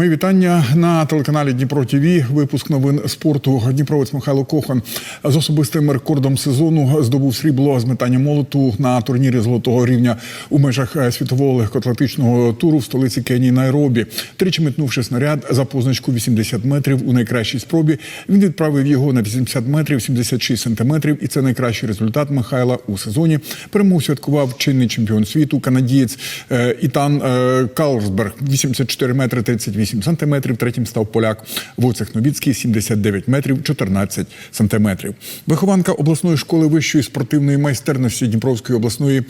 Мої вітання на телеканалі Дніпро ТВ. Випуск новин спорту. Дніпровець Михайло Кохан з особистим рекордом сезону здобув срібло з метання молоту на турнірі золотого рівня у межах е, світового легкоатлетичного туру в столиці Кенії Найробі. Тричі метнувши снаряд за позначку 80 метрів у найкращій спробі. Він відправив його на 80 метрів 76 сантиметрів. І це найкращий результат Михайла у сезоні. Перемогу святкував чинний чемпіон світу, канадієць е, Ітан е, Карлсберг 84 метри 38 сантиметрів. Третім став поляк Войцех Новіцький 79 метрів 14 сантиметрів. Вихованка обласної школи вищої спортивної майстерності Дніпровської обласної е,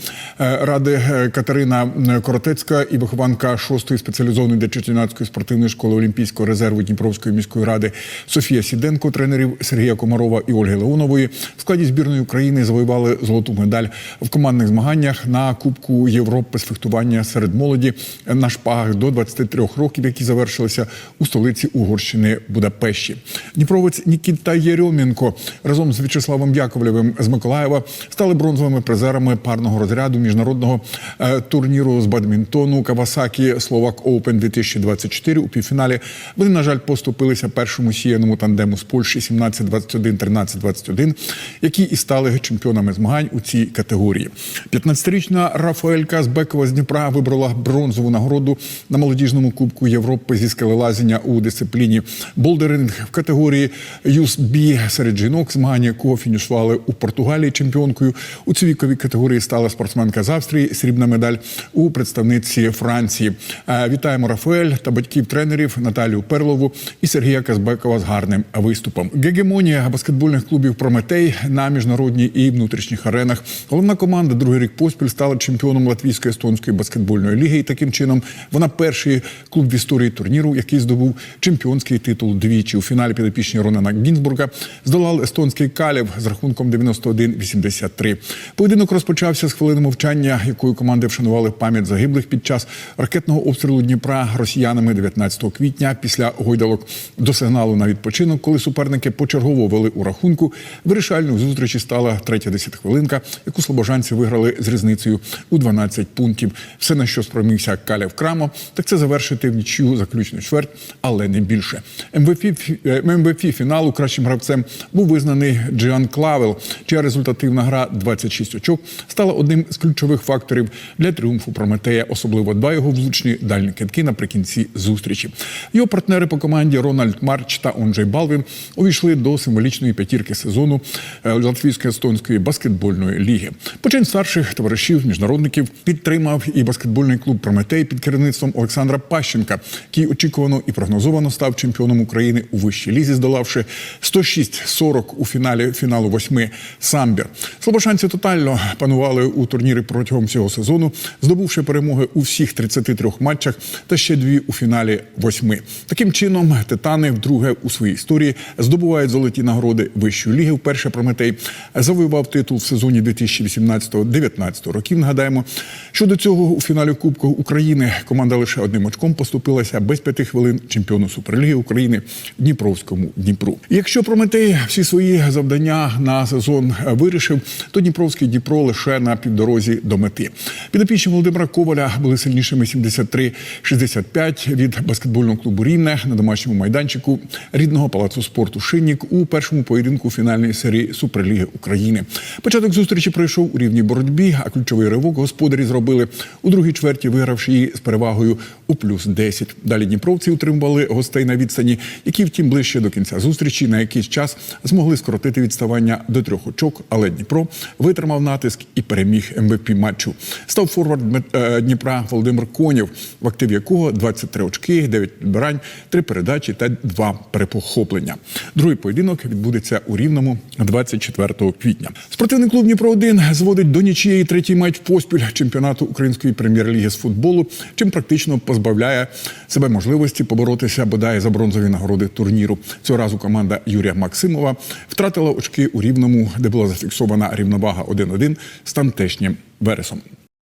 ради е, Катерина е, Коротецька і вихованка 6-ї спеціалізованої дитячо-юнацької спортивної школи Олімпійського резерву Дніпровської міської ради Софія Сіденко, тренерів Сергія Комарова і Ольги Леонової в складі збірної України завоювали золоту медаль в командних змаганнях на Кубку Європи з фехтування серед молоді на шпагах до 23 років, які завершилися у столиці Угорщини Будапешті. Дніпровець Нікіта Єрьомінко разом з В'ячеславом Яковлєвим з Миколаєва стали бронзовими призерами парного розряду міжнародного е, турніру з бадмінтону Кавасакі Словак Оупен 2024 у півфіналі. Вони, на жаль, поступилися першому сіяному тандему з Польщі 17-21, 13-21, які і стали чемпіонами змагань у цій категорії. 15-річна Рафаелька Бекова з Дніпра вибрала бронзову нагороду на молодіжному кубку Європи зі скелелазіння у дисципліні болдеринг в категорії Юс-Бі серед жінок, змагання якого фінішували у Португалії чемпіонкою. У цій віковій категорії стала спортсменка з Австрії, срібна медаль у представниці Франції. Е, Вітаємо Рафаель та батьків тренерів Наталію Перлову і Сергія Казбекова з гарним виступом. Гегемонія баскетбольних клубів Прометей на міжнародній і внутрішніх аренах. Головна команда другий рік поспіль стала чемпіоном Латвійської естонської баскетбольної ліги. І таким чином вона перший клуб в історії турніру, який здобув чемпіонський титул двічі. У фіналі підопічні Ронана Гінзбурга здолав естонський калів з рахунком 91-83. Поєдинок розпочався з хвилини мовчання, якою команди вшанували пам'ять загиблих під час ракетного обстрілу Дніпра росіянами 19 квітня. Після гойдалок до сигналу на відпочинок, коли суперники почергово вели у рахунку. Вирішальною зустрічі стала третя десятихвилинка, яку слобожанці виграли з різницею у 12 пунктів. Все на що спромігся Калів Крамо, так це завершити в нічю заключну чверть, але не більше. МВП, е, фіналу кращим гравцем був визнаний Джіан Клавел, чия результативна гра 26 очок стала одним з ключових факторів для тріумфу Прометея, особливо два його влучні дальні китки наприкінці зустрічі. Його партнери по команді Рональд Марч та Онджей Балвін увійшли до символічної п'ятірки сезону е, Латвійської естонської баскетбольної ліги. Почин старших товаришів міжнародників підтримав і баскетбольний клуб Прометей під керівництвом Олександра Пащенка, який очікувано і прогнозовано став чемпіоном України у вищій лізі, здолавши 106-40 у фіналі фіналу восьми самбір. Слобошанці тотально панували у турнірі протягом цього сезону, здобувши перемоги у всіх 33 матчах та ще дві у фіналі восьми. Таким чином, титани вдруге у своїй історії здобувають золоті нагороди вищої ліги. Вперше Прометей завоював титул в сезоні 2018-19 років. Нагадаємо, що до цього у фіналі Кубку України команда лише одним очком поступилася без п'яти хвилин чемпіону Суперліги України Дніпровському Дніпру. Якщо Прометей всі свої завдання на сезон вирішив, то Дніпровський Дніпро лише на півдорозі до мети. Підопічні Володимира Коваля були сильнішими 73-65 від баскетбольного клубу Рівне на домашньому майданчику рідного палацу спорту Шиннік у першому поєдинку фінальної серії Суперліги України. Початок зустрічі пройшов у рівній боротьбі, а ключовий ривок господарі зробили у другій чверті, вигравши її з перевагою у плюс 10. Далі дніпровці утримували гостей на відстані, які, втім, ближче до кінця зустрічі на якийсь час змогли скоротити відставання до трьох очок. Але Дніпро витримав натиск і переміг МВП матчу. Став форвард е, Дніпра Володимир Конєв, в актив якого 23 очки, 9 підбирань, 3 передачі та 2 перепохоплення. Другий поєдинок відбудеться у Рівному 24 квітня. Спортивний клуб Дніпро 1 зводить до нічиєї третій матч поспіль чемпіонату української прем'єр-ліги з футболу, чим практично позбавляє себе можливості поборотися бодай за бронзові нагороди турніру. Цього разу команда Юрія Максимова втратила очки у Рівному, де була зафіксована рівновага 1-1 з тамтешнім Вересом.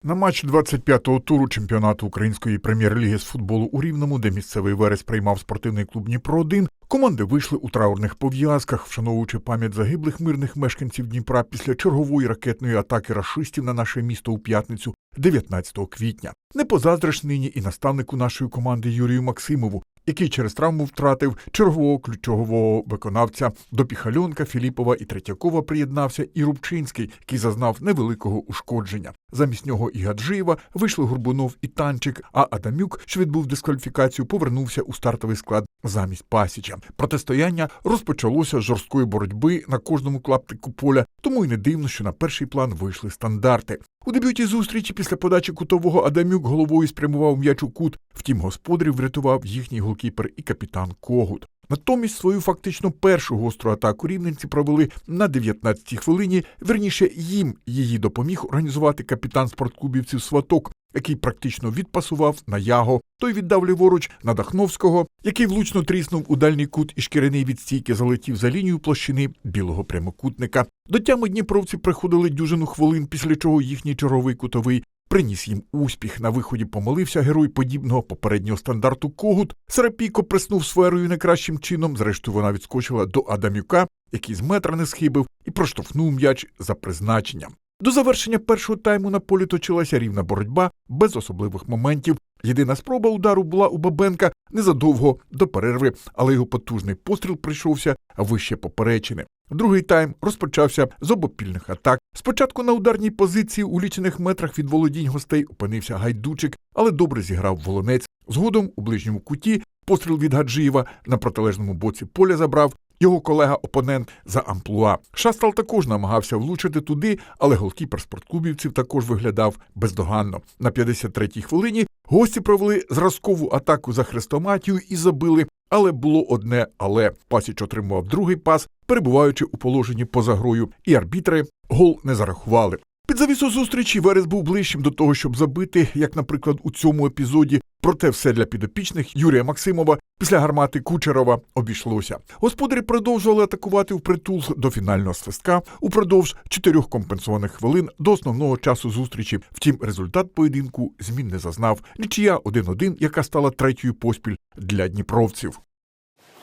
На матч 25-го туру чемпіонату української прем'єр-ліги з футболу у Рівному, де місцевий верес приймав спортивний клуб Дніпро 1 команди вийшли у траурних пов'язках, вшановуючи пам'ять загиблих мирних мешканців Дніпра після чергової ракетної атаки рашистів на наше місто у п'ятницю, 19 квітня. Не позаздриш нині і наставнику нашої команди Юрію Максимову. який через травму втратив чергового ключового виконавця. До Піхальонка, Філіпова і Третьякова приєднався і Рубчинський, який зазнав невеликого ушкодження. Замість нього і Гаджиєва вийшли Горбунов і Танчик, а Адамюк, що відбув дискваліфікацію, повернувся у стартовий склад замість Пасіча. Протистояння розпочалося з жорсткої боротьби на кожному клаптику поля, тому й не дивно, що на перший план вийшли стандарти. У дебюті зустрічі після подачі кутового Адамюк головою спрямував м'яч у кут. Втім, господарів врятував їхній голкіпер і капітан Когут. Натомість свою фактично першу гостру атаку рівненці провели на 19-й хвилині. Верніше їм її допоміг організувати капітан спортклубівців Сваток, який практично відпасував на яго. Той віддав ліворуч на Дахновського, який влучно тріснув у дальній кут і шкіряний від стійки залетів за лінію площини білого прямокутника. До тями дніпровці приходили дюжину хвилин, після чого їхній черговий кутовий приніс їм успіх. На виході помолився герой подібного попереднього стандарту Когут. Серапійко приснув сферою не кращим чином. Зрештою, вона відскочила до Адамюка, який з метра не схибив, і проштовхнув м'яч за призначенням. До завершення першого тайму на полі точилася рівна боротьба без особливих моментів. Єдина спроба удару була у Бабенка незадовго до перерви, але його потужний постріл прийшовся вище поперечини. Другий тайм розпочався з обопільних атак. Спочатку на ударній позиції у лічених метрах від володінь гостей опинився гайдучик, але добре зіграв волонець. Згодом у ближньому куті постріл від Гаджиєва на протилежному боці поля забрав. Його колега-опонент за амплуа. Шастал також намагався влучити туди, але голкіпер спортклубівців також виглядав бездоганно. На 53-й хвилині гості провели зразкову атаку за хрестоматію і забили. Але було одне але Пасіч отримував другий пас, перебуваючи у положенні поза грою, і арбітри гол не зарахували. Під завісу зустрічі Верес був ближчим до того, щоб забити, як, наприклад, у цьому епізоді. Проте все для підопічних Юрія Максимова після гармати Кучерова обійшлося. Господарі продовжували атакувати впритул до фінального свистка упродовж чотирьох компенсованих хвилин до основного часу зустрічі. Втім, результат поєдинку змін не зазнав. Нічия 1-1, яка стала третьою поспіль для дніпровців.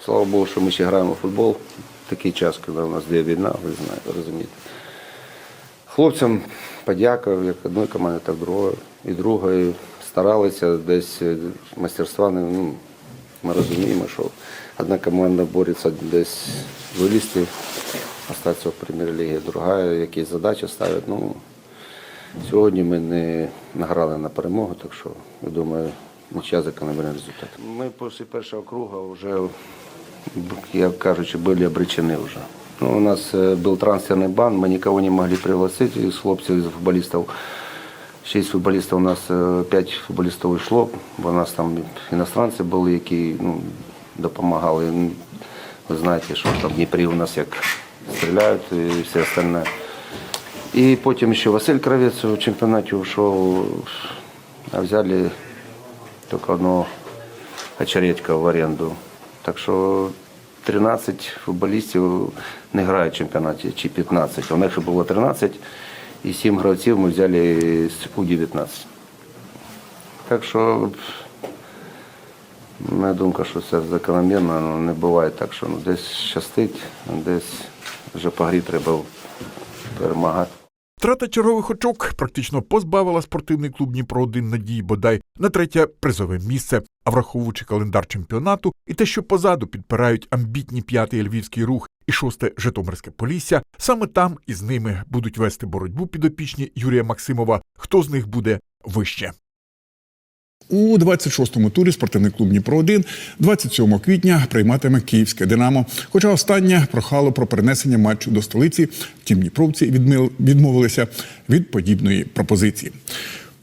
Слава Богу, що ми ще граємо в футбол. Такий час, коли у нас де війна, ви знаєте, розумієте. Хлопцям подяка, як одної команди, так другої. І другої старалися десь е, мастерства. не- Ну, ми розуміємо, що одна команда бореться десь вилізти, остатися в прем'єр-лігі, друга якісь задачі ставить. Ну, Сьогодні ми не награли на перемогу, так що я думаю, нічия закономірний результат. Ми після першого круга вже, як кажучи, були обречені вже. Ну, у нас э, был трансферный бан, мы никого не могли пригласить из хлопцев, из футболистов. Шість футболістів у нас, е, п'ять футболістів йшло, бо у нас там іностранці були, які ну, допомагали. Ну, Ви знаєте, що там в Дніпрі у нас як стріляють і все остальне. І потім ще Василь Кравець у чемпіонаті ушов, а взяли тільки одного очередька в оренду. Так що 13 футболістів не грають в чемпіонаті, чи 15. У них ще було 13, і 7 гравців ми взяли з У-19. Так що моя думка, що це закономірно, але не буває так, що ну, десь щастить, десь вже по грі треба перемагати. Втрата чергових очок практично позбавила спортивний клуб Дніпро 1 надії бодай на третє призове місце. А враховуючи календар чемпіонату і те, що позаду підпирають амбітні п'ятий львівський рух і шосте Житомирське Полісся, саме там із ними будуть вести боротьбу підопічні Юрія Максимова. Хто з них буде вище? У 26-му турі спортивний клуб Дніпро 1 27 квітня прийматиме київське Динамо. Хоча останнє прохало про перенесення матчу до столиці, втім Дніпровці відмовилися від подібної пропозиції.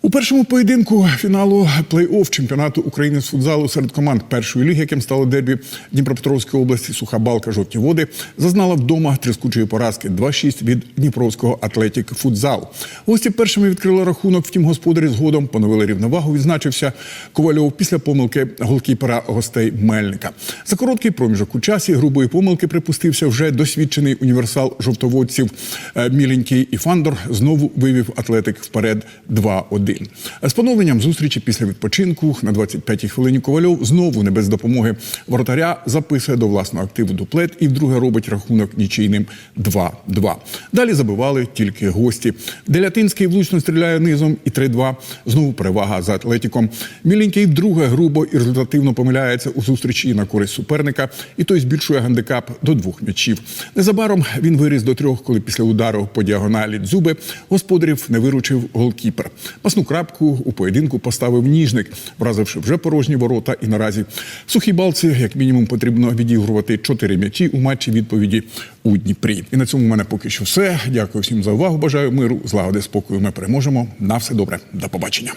У першому поєдинку фіналу плей-офф чемпіонату України з футзалу серед команд першої ліги, яким стало дербі Дніпропетровської області, суха балка жовті води, зазнала вдома тріскучої поразки 2-6 від Дніпровського Атлетік Футзал. Гості першими відкрили рахунок, втім господарі згодом поновили рівновагу. Відзначився Ковальов після помилки голкіпера гостей Мельника. За короткий проміжок у часі грубої помилки припустився вже досвідчений універсал жовтоводців е, Міленький і Фандор знову вивів Атлетик вперед 2-1. 3-1. З поновленням зустрічі після відпочинку на 25-й хвилині Ковальов знову не без допомоги воротаря записує до власного активу дуплет і вдруге робить рахунок нічийним 2-2. Далі забивали тільки гості. Делятинський влучно стріляє низом і 3-2. Знову перевага за Атлетіком. Міленький вдруге грубо і результативно помиляється у зустрічі на користь суперника, і той збільшує гандикап до двох м'ячів. Незабаром він виріс до трьох, коли після удару по діагоналі дзюби господарів не виручив голкіпер. Пасну крапку у поєдинку поставив ніжник, вразивши вже порожні ворота. І наразі сухій балці, як мінімум, потрібно відігрувати чотири м'ячі у матчі відповіді у Дніпрі. І на цьому в мене поки що все. Дякую всім за увагу. Бажаю миру, злагоди, спокою. Ми переможемо. На все добре. До побачення.